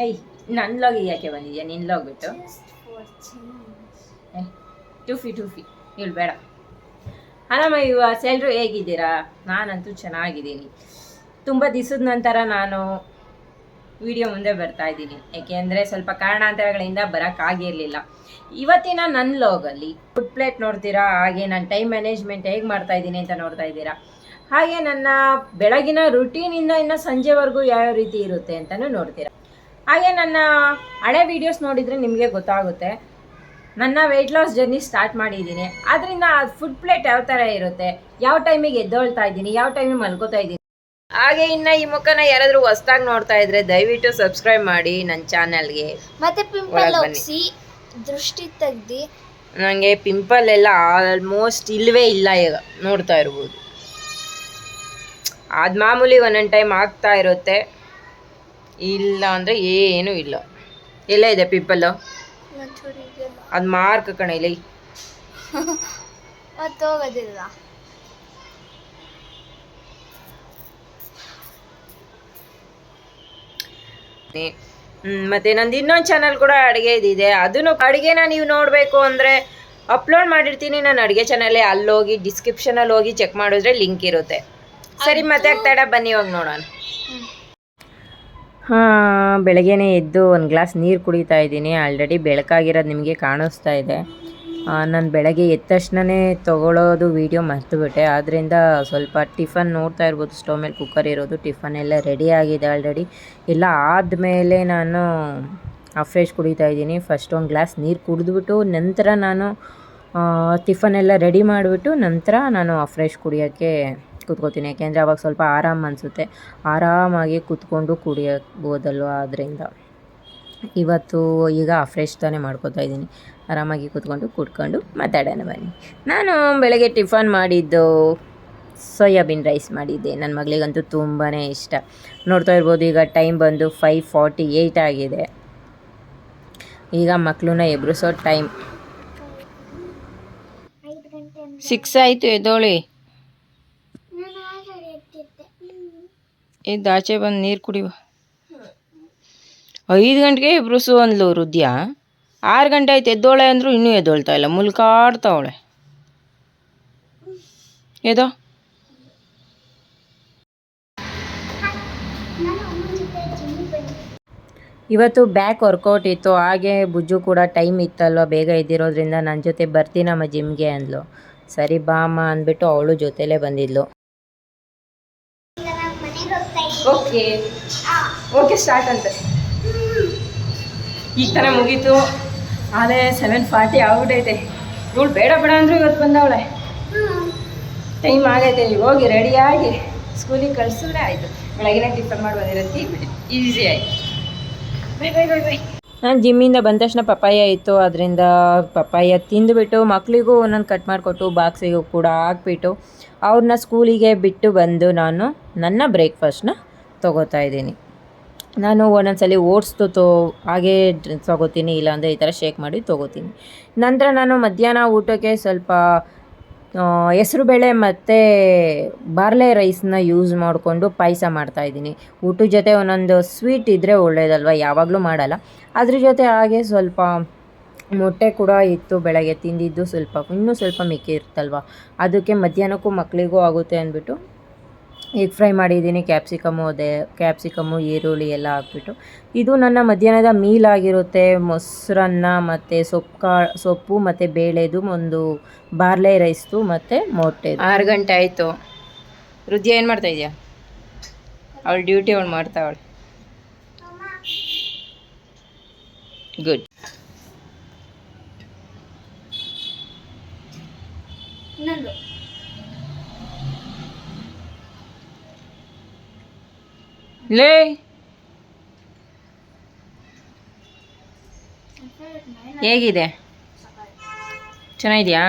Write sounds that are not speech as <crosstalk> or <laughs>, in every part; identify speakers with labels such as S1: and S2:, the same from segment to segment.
S1: ಏಯ್ ನನ್ನ ಲಾಗ್ ಯಾಕೆ ಬಂದಿದ್ಯಾ? ನಿನ್ನ ಲಾಗ್ ಬಿಟ್ಟು? ಟೂಫಿ ಟೂಫಿ. ಹೇಳು ಬೇಡ. ಹಲಮ್ಮ ಎಲ್ರು ಹೇಗಿದ್ದೀರಾ? ನಾನಂತೂ ಚೆನ್ನಾಗಿದ್ದೀನಿ. ತುಂಬ ದಿವಸದ ನಂತರ ನಾನು ವಿಡಿಯೋ ಮುಂದೆ ಬರ್ತಾ ಇದ್ದೀನಿ. ಯಾಕೆಂದ್ರೆ ಸ್ವಲ್ಪ ಕಾರಣಾಂತರಗಳಿಂದ ಬರೋಕ್ಕಾಗಿರಲಿಲ್ಲ ಇವತ್ತಿನ ನನ್ನ ಲಾಗಲ್ಲಿ ಫುಡ್ ಪ್ಲೇಟ್ ನೋಡ್ತೀರಾ? ಹಾಗೆ ನಾನು ಟೈಮ್ ಮ್ಯಾನೇಜ್ಮೆಂಟ್ ಹೇಗೆ ಮಾಡ್ತಾ ಇದ್ದೀನಿ ಅಂತ ನೋಡ್ತಾ ಇದ್ದೀರಾ? ಹಾಗೆ ನನ್ನ ಬೆಳಗಿನ ರುಟೀನಿಂದ ಇನ್ನು ಸಂಜೆವರೆಗೂ ಯಾವ್ಯಾವ ರೀತಿ ಇರುತ್ತೆ ಅಂತಲೂ ನೋಡ್ತೀರಾ. ಹಾಗೆ ನನ್ನ ಹಳೆ ವೀಡಿಯೋಸ್ ನೋಡಿದರೆ ನಿಮಗೆ ಗೊತ್ತಾಗುತ್ತೆ. ನನ್ನ ವೆಯ್ಟ್ ಲಾಸ್ ಜರ್ನಿ ಸ್ಟಾರ್ಟ್ ಮಾಡಿದ್ದೀನಿ. ಅದರಿಂದ ಫುಡ್ ಪ್ಲೇಟ್ ಯಾವ ಥರ ಇರುತ್ತೆ ಯಾವ ಟೈಮಿಗೆ ಎದ್ದೊಳ್ತಾ ಇದ್ದೀನಿ ಯಾವ ಟೈಮಿಗೆ ಮಲ್ಕೋತಾ ಇದ್ದೀನಿ. ಹಾಗೆ ಇನ್ನು ಈ ಮುಖನ ಯಾರಾದರೂ ಹೊಸ್ದಾಗಿ ನೋಡ್ತಾ ಇದ್ರೆ ದಯವಿಟ್ಟು ಸಬ್ಸ್ಕ್ರೈಬ್ ಮಾಡಿ ನನ್ನ ಚಾನಲ್ಗೆ
S2: ಮತ್ತೆ ಪಿಂಪಲ್
S1: ಒಳಗ್
S2: ದೃಷ್ಟಿ ತೆಗ್ದು.
S1: ನನಗೆ ಪಿಂಪಲ್ ಎಲ್ಲ ಆಲ್ಮೋಸ್ಟ್ ಇಲ್ಲವೇ ಇಲ್ಲ ಈಗ ನೋಡ್ತಾ ಇರ್ಬೋದು. ಅದು ಮಾಮೂಲಿ ಒಂದೊಂದು ಟೈಮ್ ಆಗ್ತಾ ಇರುತ್ತೆ. ಇಲ್ಲ ಅಂದರೆ ಏನೂ ಇಲ್ಲ. ಎಲ್ಲ ಇದೆ ಪಿಂಪಲ್ಲು
S2: ಒಂಚೂರು
S1: ಅದು ಮಾರ್ಕ್ ಕಣ ಇಲ್ಲಿ. <laughs>
S2: ಮತ್ತೆ ಹೋಗೋದಿಲ್ಲ.
S1: ಹ್ಮ್, ಮತ್ತೆ ನಂದು ಇನ್ನೊಂದು ಚಾನಲ್ ಕೂಡ ಅಡುಗೆ ಇದಿದೆ ಅದನ್ನು ಅಡುಗೆನ ನೀವು ನೋಡಬೇಕು ಅಂದರೆ ಅಪ್ಲೋಡ್ ಮಾಡಿರ್ತೀನಿ. ನಾನು ಅಡುಗೆ ಚಾನಲ್ಲೇ ಅಲ್ಲೋಗಿ ಡಿಸ್ಕ್ರಿಪ್ಷನಲ್ಲಿ ಹೋಗಿ ಚೆಕ್ ಮಾಡಿದ್ರೆ ಲಿಂಕ್ ಇರುತ್ತೆ. ಸರಿ ಮತ್ತೆ ಆಗ್ತಾಡ ಬನ್ನಿ ಇವಾಗ ನೋಡೋಣ. ಬೆಳಗ್ಗೆನೇ ಎದ್ದು ಒಂದು ಗ್ಲಾಸ್ ನೀರು ಕುಡಿತಾ ಇದ್ದೀನಿ. ಆಲ್ರೆಡಿ ಬೆಳಕಾಗಿರೋದು ನಿಮಗೆ ಕಾಣಿಸ್ತಾ ಇದೆ. ನಾನು ಬೆಳಗ್ಗೆ ಎದ್ದ ತಕ್ಷಣವೇ ತೊಗೊಳೋದು ವೀಡಿಯೋ ಮರ್ತುಬಿಟ್ಟೆ. ಆದ್ದರಿಂದ ಸ್ವಲ್ಪ ಟಿಫನ್ ನೋಡ್ತಾ ಇರ್ಬೋದು. ಸ್ಟವ್ ಮೇಲೆ ಕುಕ್ಕರ್ ಇರೋದು. ಟಿಫನ್ ಎಲ್ಲ ರೆಡಿ ಆಗಿದೆ ಆಲ್ರೆಡಿ. ಎಲ್ಲ ಆದಮೇಲೆ ನಾನು ಫ್ರೆಶ್ ಕುಡಿತಾ ಇದ್ದೀನಿ. ಫಸ್ಟ್ ಒಂದು ಗ್ಲಾಸ್ ನೀರು ಕುಡಿದ್ಬಿಟ್ಟು, ನಂತರ ನಾನು ಟಿಫನ್ ಎಲ್ಲ ರೆಡಿ ಮಾಡಿಬಿಟ್ಟು, ನಂತರ ನಾನು ಫ್ರೆಶ್ ಕುಡಿಯೋಕ್ಕೆ ಕೂತ್ಕೋತೀನಿ. ಯಾಕೆಂದರೆ ಅವಾಗ ಸ್ವಲ್ಪ ಆರಾಮ ಅನಿಸುತ್ತೆ. ಆರಾಮಾಗಿ ಕೂತ್ಕೊಂಡು ಕುಡಿಯಬೋದಲ್ವ ಆದ್ದರಿಂದ ಇವತ್ತು ಈಗ ಫ್ರೆಶ್ ತಾನೇ ಮಾಡ್ಕೋತಾ ಇದ್ದೀನಿ. ಆರಾಮಾಗಿ ಕೂತ್ಕೊಂಡು ಕುಡ್ಕೊಂಡು ಮಾತಾಡೋಣ ಬನ್ನಿ. ನಾನು ಬೆಳಗ್ಗೆ ಟಿಫನ್ ಮಾಡಿದ್ದು ಸೋಯಾಬೀನ್ ರೈಸ್ ಮಾಡಿದ್ದೆ. ನನ್ನ ಮಗಳಿಗಂತೂ ತುಂಬಾ ಇಷ್ಟ. ನೋಡ್ತಾ ಇರ್ಬೋದು ಈಗ ಟೈಮ್ ಬಂದು ಫೈವ್ ಫಾರ್ಟಿ ಏಯ್ಟ್ ಆಗಿದೆ. ಈಗ ಮಕ್ಕಳನ್ನ ಎಬ್ರಿಸೋ ಟೈಮ್ ಸಿಕ್ಸ್ ಆಯಿತು ಎದ್ದೋಳಿ
S2: ನಾನು ಆಲ್ರೆಡಿ ಎದ್ದಿದ್ದೆ
S1: ಎದ್ದು ಆಚೆ ಬಂದು ನೀರು ಕುಡಿವ ಐದು ಗಂಟೆಗೆ ಎಬ್ರಿಸು ಅಂದ್ಲು ಹೃದಯ ಆರು ಗಂಟೆ ಆಯ್ತು, ಎದ್ದೋಳೆ ಅಂದ್ರು ಇನ್ನೂ ಎದ್ದೋಳ್ತಾ ಇಲ್ಲ ಮುಲ್ಕಾಡ್ತಾವಳೆ ಎದೋ ಇವತ್ತು ಬ್ಯಾಕ್ ವರ್ಕೌಟ್ ಇತ್ತು, ಹಾಗೆ ಬುಜ್ಜು ಕೂಡ ಟೈಮ್ ಇತ್ತಲ್ವ, ಬೇಗ ಇದ್ದಿರೋದ್ರಿಂದ ನನ್ನ ಜೊತೆ ಬರ್ತೀನಮ್ಮ ಜಿಮ್ಗೆ ಅಂದ್ಲು. ಸರಿ ಬಾಮ್ಮ ಅಂದ್ಬಿಟ್ಟು ಅವಳು ಜೊತೆಲೇ ಬಂದಿದ್ಲು
S2: ಈಗ ನಾನು ಮನೆಗೆ ಹೋಗ್ತಾ
S1: ಓಕೆ. ಓಕೆ ಸ್ಟಾರ್ಟ್ ಅಂತ. ಈಗ ತಾನೇ ಮುಗೀತು. ಆದರೆ ಸೆವೆನ್ ಫಾರ್ಟಿ ಆಗ್ಬಿಟ್ಟೈತೆ ಇವಳು ಬೇಡ ಬೇಡ ಅಂದರೂ ಇವತ್ತು ಬಂದವಳೆ. ಟೈಮ್ ಆಗೈತೆ ಈಗ ಹೋಗಿ ರೆಡಿಯಾಗಿ ಸ್ಕೂಲಿಗೆ ಕಳಿಸಿದ್ರೆ ಆಯಿತು. ಬೆಳಗಿನ ಟಿಫನ್ ಮಾಡಿ ಬಂದಿರತ್ತಿ ಈಸಿ ಆಯ್ತು. ಬೈ ಬೈ ಬೈ ಬೈ ನಾನು ಜಿಮ್ಮಿಂದ ಬಂದ ತಕ್ಷಣ ಪಪ್ಪಾಯ ಇತ್ತು. ಅದರಿಂದ ಪಪ್ಪಾಯ ತಿಂದುಬಿಟ್ಟು ಮಕ್ಕಳಿಗೂ ಒಂದೊಂದು ಕಟ್ ಮಾಡಿಕೊಟ್ಟು ಬಾಕ್ಸಿಗೂ ಕೂಡ ಹಾಕ್ಬಿಟ್ಟು ಅವ್ರನ್ನ ಸ್ಕೂಲಿಗೆ ಬಿಟ್ಟು ಬಂದು ನಾನು ನನ್ನ ಬ್ರೇಕ್ಫಾಸ್ಟ್ನ ತೊಗೋತಾ ಇದ್ದೀನಿ. ನಾನು ಒಂದೊಂದ್ಸಲಿ ಓಟ್ಸ್ದು ತೋ ಹಾಗೆ ತೊಗೋತೀನಿ, ಇಲ್ಲಾಂದರೆ ಈ ಥರ ಶೇಕ್ ಮಾಡಿ ತೊಗೋತೀನಿ. ನಂತರ ನಾನು ಮಧ್ಯಾಹ್ನ ಊಟಕ್ಕೆ ಸ್ವಲ್ಪ ಹೆಸರುಬೇಳೆ ಮತ್ತು ಬಾರ್ಲೆ ರೈಸ್ನ ಯೂಸ್ ಮಾಡಿಕೊಂಡು ಪಾಯಸ ಮಾಡ್ತಾಯಿದ್ದೀನಿ ಊಟದ ಜೊತೆ ಒಂದೊಂದು ಸ್ವೀಟ್ ಇದ್ದರೆ ಒಳ್ಳೇದಲ್ವ? ಯಾವಾಗಲೂ ಮಾಡಲ್ಲ. ಅದ್ರ ಜೊತೆ ಹಾಗೆ ಸ್ವಲ್ಪ ಮೊಟ್ಟೆ ಕೂಡ ಇತ್ತು ಬೆಳಗ್ಗೆ ತಿಂದಿದ್ದು ಸ್ವಲ್ಪ, ಇನ್ನೂ ಸ್ವಲ್ಪ ಮಿಕ್ಕಿ ಇರುತ್ತಲ್ವ ಅದಕ್ಕೆ ಮಧ್ಯಾಹ್ನಕ್ಕೂ ಮಕ್ಕಳಿಗೂ ಆಗುತ್ತೆ ಅಂದ್ಬಿಟ್ಟು ಎಗ್ ಫ್ರೈ ಮಾಡಿದ್ದೀನಿ ಕ್ಯಾಪ್ಸಿಕಮ್ಮು ಅದೇ ಕ್ಯಾಪ್ಸಿಕಮ್ಮು ಈರುಳ್ಳಿ ಎಲ್ಲ ಹಾಕ್ಬಿಟ್ಟು. ಇದು ನನ್ನ ಮಧ್ಯಾಹ್ನದ ಮೀಲ್ ಆಗಿರುತ್ತೆ. ಮೊಸರನ್ನ ಮತ್ತು ಸೊಪ್ಪು ಕಾ ಸೊಪ್ಪು ಮತ್ತು ಬೇಳೆದು ಒಂದು ಬಾರ್ಲೆ ರೈಸ್ದು ಮತ್ತು ಮೊಟ್ಟೆ ಆರು ಗಂಟೆ ಆಯಿತು. ರುದ್ಯ ಏನು ಮಾಡ್ತಾ ಇದೆಯಾ? ಅವಳು ಡ್ಯೂಟಿ ಅವಳು ಮಾಡ್ತಾವಳು ಗುಡ್
S2: ಇನ್ನೊಂದು.
S1: ಲೇ. ಹೇಗಿದೆ? ಚೆನ್ನಾಗಿದೆಯಾ?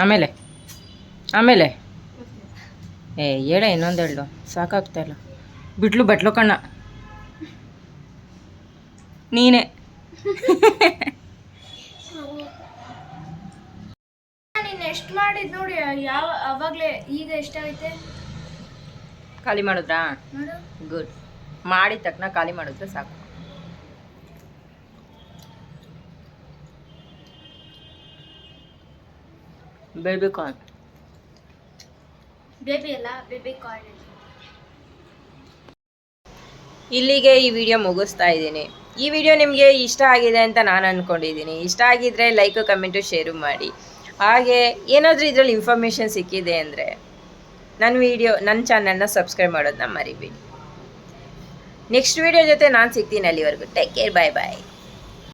S1: ಆಮೇಲೆ? ಆಮೇಲೆ? ಏ ಹೇಳ ಇನ್ನೊಂದು ಹೇಳು. ಸಾಕಾಗ್ತಾ ಇಲ್ಲ. ಬಿಟ್ಲು ಬಟ್ಲು ಕಣ್ಣ.
S2: ನೀನು. <laughs> ಎಷ್ಟು ಮಾಡಿದ್ ನೋಡಿ ಯಾವ ಅವಾಗಲೇ ಈಗ ಎಷ್ಟಾಗೈತೆ?
S1: ಖಾಲಿ ಮಾಡಿದ್ರಾ?
S2: ನೋಡು.
S1: ಗುಡ್ ಮಾಡಿದ ತಕ್ಷಣ ಖಾಲಿ ಮಾಡಿದ್ರೆ ಸಾಕು. ಬೇಬಿ ಕಾರ್ನ್
S2: ಬೇಬಿ ಅಲ್ಲ ಬೇಬಿ ಕಾರ್ನ್
S1: ಇಲ್ಲಿಗೆ ಈ ವಿಡಿಯೋ ಮುಗಿಸ್ತಾ ಇದ್ದೀನಿ. ಈ ವಿಡಿಯೋ ನಿಮಗೆ ಇಷ್ಟ ಆಗಿದೆ ಅಂತ ನಾನು ಅಂದ್ಕೊಂಡಿದ್ದೀನಿ ಇಷ್ಟ ಆಗಿದ್ರೆ ಲೈಕು ಕಮೆಂಟು ಶೇರು ಮಾಡಿ. ಹಾಗೆ ಏನಾದರೂ ಇದರಲ್ಲಿ ಇನ್ಫಾರ್ಮೇಷನ್ ಸಿಕ್ಕಿದೆ ಅಂದರೆ ನನ್ನ ವಿಡಿಯೋ ನನ್ನ ಚಾನಲ್ನ ಸಬ್ಸ್ಕ್ರೈಬ್ ಮಾಡೋದನ್ನ ಮರಿಬೇಡಿ. ನೆಕ್ಸ್ಟ್ ವಿಡಿಯೋ ಜೊತೆ ನಾನು ಸಿಗ್ತೀನಿ ಅಲ್ಲಿವರೆಗೂ. ಟೇಕ್ ಕೇರ್ ಬಾಯ್ ಬಾಯ್